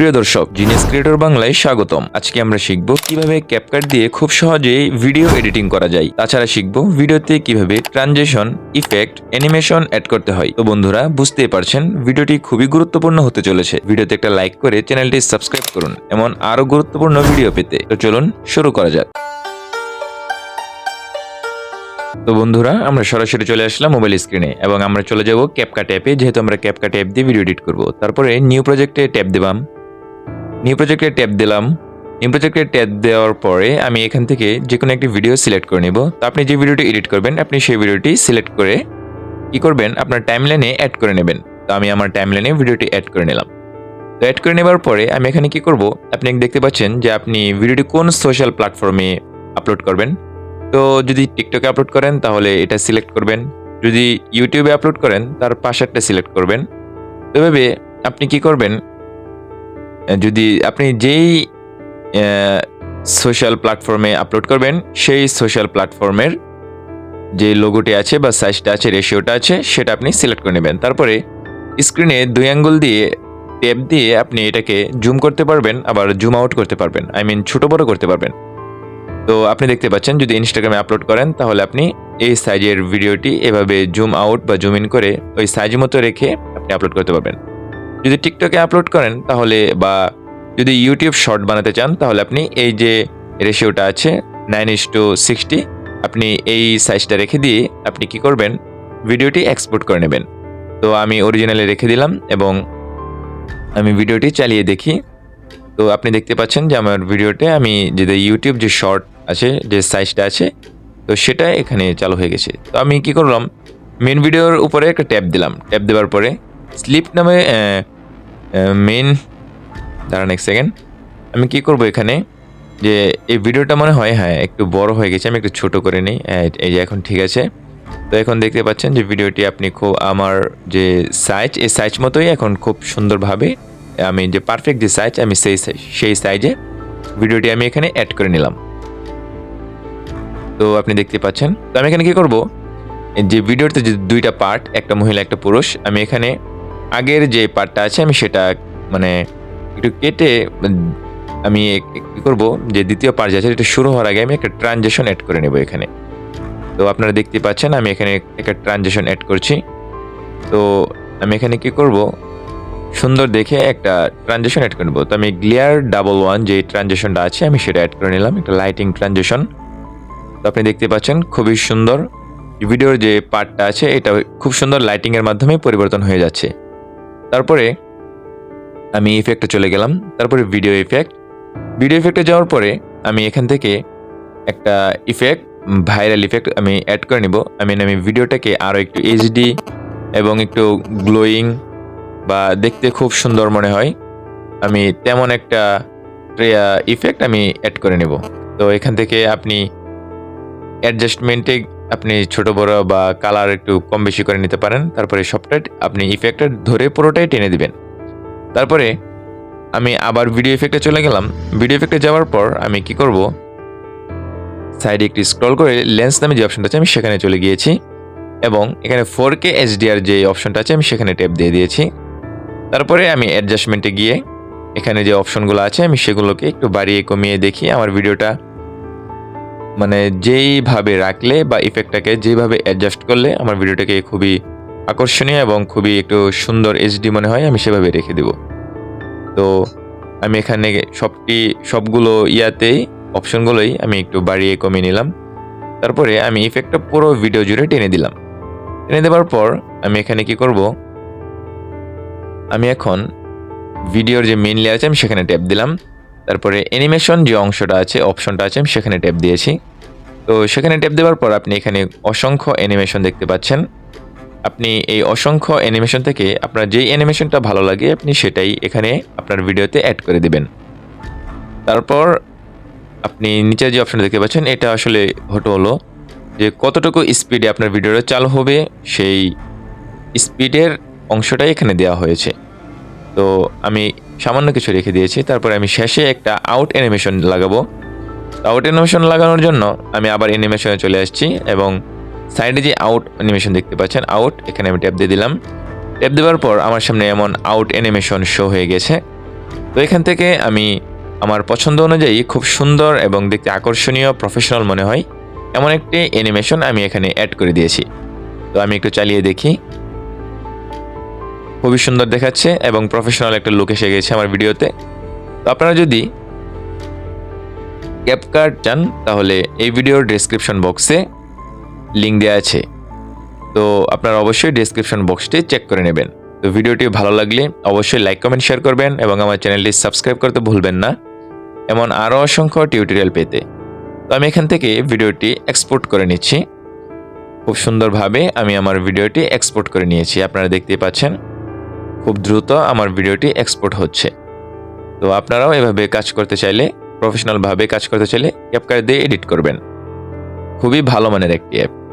প্রিয় দর্শক genius creator বাংলায় স্বাগতম। আজকে আমরা শিখব কীভাবে ক্যাপকাট দিয়ে খুব সহজেই ভিডিও এডিটিং করা যায়। তাছাড়া শিখব ভিডিওতে কীভাবে ট্রানজেকশন ইফেক্ট অ্যানিমেশন অ্যাড করতে হয়। তো বন্ধুরা, বুঝতেই পারছেন ভিডিওটি খুবই গুরুত্বপূর্ণ হতে চলেছে। ভিডিওতে একটা লাইক করে চ্যানেলটি সাবস্ক্রাইব করুন, এমন আরও গুরুত্বপূর্ণ ভিডিও পেতে। তো চলুন শুরু করা যাক। তো বন্ধুরা, আমরা সরাসরি চলে আসলাম মোবাইল স্ক্রিনে এবং আমরা চলে যাব ক্যাপকাট অ্যাপে যেহেতু আমরা ক্যাপকাট অ্যাপ দিয়ে ভিডিও এডিট করব। তারপরে নিউ প্রজেক্টে ট্যাপ দিলাম নিউ প্রজেক্টে ট্যাপ দিলাম। নিউ প্রজেক্টে ট্যাপ দেওয়ার পরে আমি এখান থেকে যে কোনো একটি ভিডিও সিলেক্ট করে নিব। তো আপনি যে ভিডিওটি এডিট করবেন, আপনি সেই ভিডিওটি সিলেক্ট করে কী করবেন? আপনার টাইমলাইনে অ্যাড করে নেবেন। তো আমি আমার টাইম টাইমলাইনে ভিডিওটি অ্যাড করে নিলাম। তো অ্যাড করে নেবার পরে আমি এখানে কি করব? আপনি দেখতে পাচ্ছেন যে আপনি ভিডিওটি কোন সোশ্যাল প্ল্যাটফর্মে আপলোড করবেন। তো যদি টিকটকে আপলোড করেন, তাহলে এটা সিলেক্ট করবেন। যদি ইউটিউবে আপলোড করেন, তার পাশেরটা সিলেক্ট করবেন। তো এভাবে আপনি কি করবেন? যদি আপনি যেই সোশ্যাল প্ল্যাটফর্মে আপলোড করবেন, সেই সোশ্যাল প্ল্যাটফর্মের যে লোগোটি আছে বা সাইজটা আছে রেশিওটা আছে, সেটা আপনি সিলেক্ট করে নেবেন। তারপরে স্ক্রিনে দুই আঙ্গুল দিয়ে ট্যাপ দিয়ে আপনি এটাকে জুম করতে পারবেন, আবার জুম আউট করতে পারবেন। আই মিন ছোট বড় করতে পারবেন। তো আপনি দেখতে পাচ্ছেন, যদি ইনস্টাগ্রামে আপলোড করেন, তাহলে আপনি এই সাইজের ভিডিওটি এভাবে জুম আউট বা জুম ইন করে ওই সাইজ মতো রেখে আপনি আপলোড করতে পারবেন। যদি টিকটকে আপলোড করেন, তাহলে বা যদি ইউটিউব শর্ট বানাতে চান, তাহলে আপনি এই যে রেশিওটা আছে নাইন ইস টু সিক্সটি আপনি এই সাইজটা রেখে দিয়ে আপনি কি করবেন? ভিডিওটি এক্সপোর্ট করে নেবেন। তো আমি অরিজিনালে রেখে দিলাম এবং আমি ভিডিওটি চালিয়ে দেখি। তো আপনি দেখতে পাচ্ছেন যে আমার ভিডিওতে আমি যে ইউটিউব যে শর্ট আছে, যে সাইজটা আছে, তো সেটা এখানে চালু হয়ে গেছে। তো আমি কি করলাম? মেন ভিডিওর উপরে একটা ট্যাপ দিলাম। ট্যাপ দেওয়ার পরে স্লিপ নামে মেন দাঁড়ান এক সেকেন্ড আমি কি করব এখানে? যে এই ভিডিওটা মনে হয় হ্যাঁ একটু বড় হয়ে গেছে আমি একটু ছোট করে নিই হ্যাঁ, এই যে এখন ঠিক আছে। তো এখন দেখতে পাচ্ছেন যে ভিডিওটি আপনি খুব আমার যে সাইজ এই সাইজ মতোই এখন খুব সুন্দরভাবে আমি যে পারফেক্ট যে সাইজ আমি সেই সেই সাইজে ভিডিওটি আমি এখানে অ্যাড করে নিলাম। তো আপনি দেখতে পাচ্ছেন। তো আমি এখানে কি করব? যে ভিডিওতে যে দুইটা পার্ট একটা মহিলা একটা পুরুষ আমি এখানে আগের যে পার্টটা আছে, আমি সেটা মানে একটু কেটে, আমি কী করব, যে দ্বিতীয় পার্ট আছে, এটা শুরু হওয়ার আগে আমি একটা ট্রানজেকশন অ্যাড করে নেব এখানে। তো আপনারা দেখতে পাচ্ছেন, আমি এখানে একটা ট্রানজেকশন অ্যাড করছি। তো আমি এখানে কি করব, সুন্দর দেখে একটা ট্রানজেকশন অ্যাড করে নেব। তো আমি গ্লিয়ার ডাবল ওয়ান যে ট্রানজেকশনটা আছে, আমি সেটা অ্যাড করে নিলাম, একটা লাইটিং ট্রানজেকশন তো আপনি দেখতে পাচ্ছেন, খুবই সুন্দর। ভিডিওর যে পার্টটা আছে, এটা খুব সুন্দর লাইটিংয়ের মাধ্যমে পরিবর্তন হয়ে যাচ্ছে। তারপরে আমি ইফেক্টে চলে গেলাম। তারপরে ভিডিও ইফেক্ট ভিডিও ইফেক্টে যাওয়ার পরে আমি এখান থেকে একটা ইফেক্ট ভাইরাল ইফেক্ট আমি অ্যাড করে নিব। আমি আমি ভিডিওটাকে আরও একটু এইচডি এবং একটু গ্লোয়িং বা দেখতে খুব সুন্দর মনে হয়। আমি তেমন একটা ইফেক্ট আমি অ্যাড করে নেব। তো এখান থেকে আপনি অ্যাডজাস্টমেন্টে আপনি ছোট, বড় বা কালার একটু কম বেশি করে নিতে পারেন। তারপরে সবটাই আপনি ইফেক্টটা ধরে পুরোটাই টেনে দিবেন। তারপরে আমি আবার ভিডিও ইফেক্টে চলে গেলাম। ভিডিও ইফেক্টে যাওয়ার পর আমি কি করব? সাইডে একটি স্ক্রল করে লেন্স নামে যে অপশনটা আছে, আমি সেখানে চলে গিয়েছি এবং এখানে ফোর কে এইচডিআর যে অপশনটা আছে, আমি সেখানে ট্যাপ দিয়ে দিয়েছি। তারপরে আমি অ্যাডজাস্টমেন্টে গিয়ে এখানে যে অপশনগুলো আছে, আমি সেগুলোকে একটু বাড়িয়ে কমিয়ে দেখি। আমার ভিডিওটা মানে যেইভাবে রাখলে বা ইফেক্টটাকে যেভাবে অ্যাডজাস্ট করলে আমার ভিডিওটাকে খুবই আকর্ষণীয় এবং খুবই একটু সুন্দর এইচডি মনে হয়, আমি সেভাবে রেখে দেব। তো আমি এখানে সবটি, সবগুলো ইয়াতেই অপশনগুলোই আমি একটু বাড়িয়ে কমিয়ে নিলাম। তারপরে আমি ইফেক্টটা পুরো ভিডিও জুড়ে টেনে দিলাম। টেনে দেওয়ার পর আমি এখানে কি করব? আমি এখন ভিডিওর যে মেন লেয়ার আছে, আমি সেখানে ট্যাপ দিলাম। তারপরে অ্যানিমেশন যে অংশটা আছে অপশনটা আছে, আমি সেখানে ট্যাপ দিয়েছি। তো সেখানে ট্যাপ দেওয়ার পর আপনি এখানে অসংখ্য অ্যানিমেশন দেখতে পাচ্ছেন। আপনি এই অসংখ্য অ্যানিমেশন থেকে আপনার যেই অ্যানিমেশনটা ভালো লাগে, আপনি সেটাই এখানে আপনার ভিডিওতে অ্যাড করে দেবেন। তারপর আপনি নিচে যে অপশন দেখতে পাচ্ছেন, এটা আসলে হটো হলো যে কতটুকু স্পিডে আপনার ভিডিওটা চালু হবে, সেই স্পিডের অংশটাই এখানে দেওয়া হয়েছে। তো আমি সামান্য কিছু রেখে দিয়েছি, তারপরে আমি শেষে একটা আউট অ্যানিমেশন লাগাবো। আউট অ্যানিমেশন লাগানোর জন্য আমি আবার অ্যানিমেশনে চলে আসছি এবং সাইডে যে আউট অ্যানিমেশন দেখতে পাচ্ছেন আউট এখানে আমি ট্যাপ দিয়ে দিলাম। ট্যাপ দেওয়ার পর আমার সামনে এমন আউট অ্যানিমেশন শো হয়ে গেছে। তো এখান থেকে আমি আমার পছন্দ অনুযায়ী খুব সুন্দর এবং দেখতে আকর্ষণীয় প্রফেশনাল মনে হয়, এমন একটি অ্যানিমেশন আমি এখানে অ্যাড করে দিয়েছি। তো আমি একটু চালিয়ে দেখি। খুবই সুন্দর দেখাচ্ছে এবং প্রফেশনাল একটা লুক এসে গেছে আমার ভিডিওতে তো আপনারা যদি ক্যাপকার্ড চান, তাহলে এই ভিডিওর ডেসক্রিপশন বক্সে লিঙ্ক দেওয়া আছে। তো আপনারা অবশ্যই ডেসক্রিপশন বক্সটি চেক করে নেবেন। তো ভিডিওটি ভালো লাগলে অবশ্যই লাইক কমেন্ট শেয়ার করবেন এবং আমার চ্যানেলটি সাবস্ক্রাইব করতে ভুলবেন না। এমন আরও অসংখ্য টিউটোরিয়াল পেতে। তো আমি এখান থেকে ভিডিওটি এক্সপোর্ট করে নিচ্ছি। খুব সুন্দরভাবে আমি আমার ভিডিওটি এক্সপোর্ট করে নিয়েছি, আপনারা দেখতেই পাচ্ছেন। খুব দ্রুত আমার ভিডিওটি এক্সপোর্ট হচ্ছে। তো আপনারাও এভাবে কাজ করতে চাইলে প্রফেশনালভাবে কাজ করতে চাইলে ক্যাপকার দিয়ে এডিট করবেন। খুবই ভালো মানের একটি অ্যাপ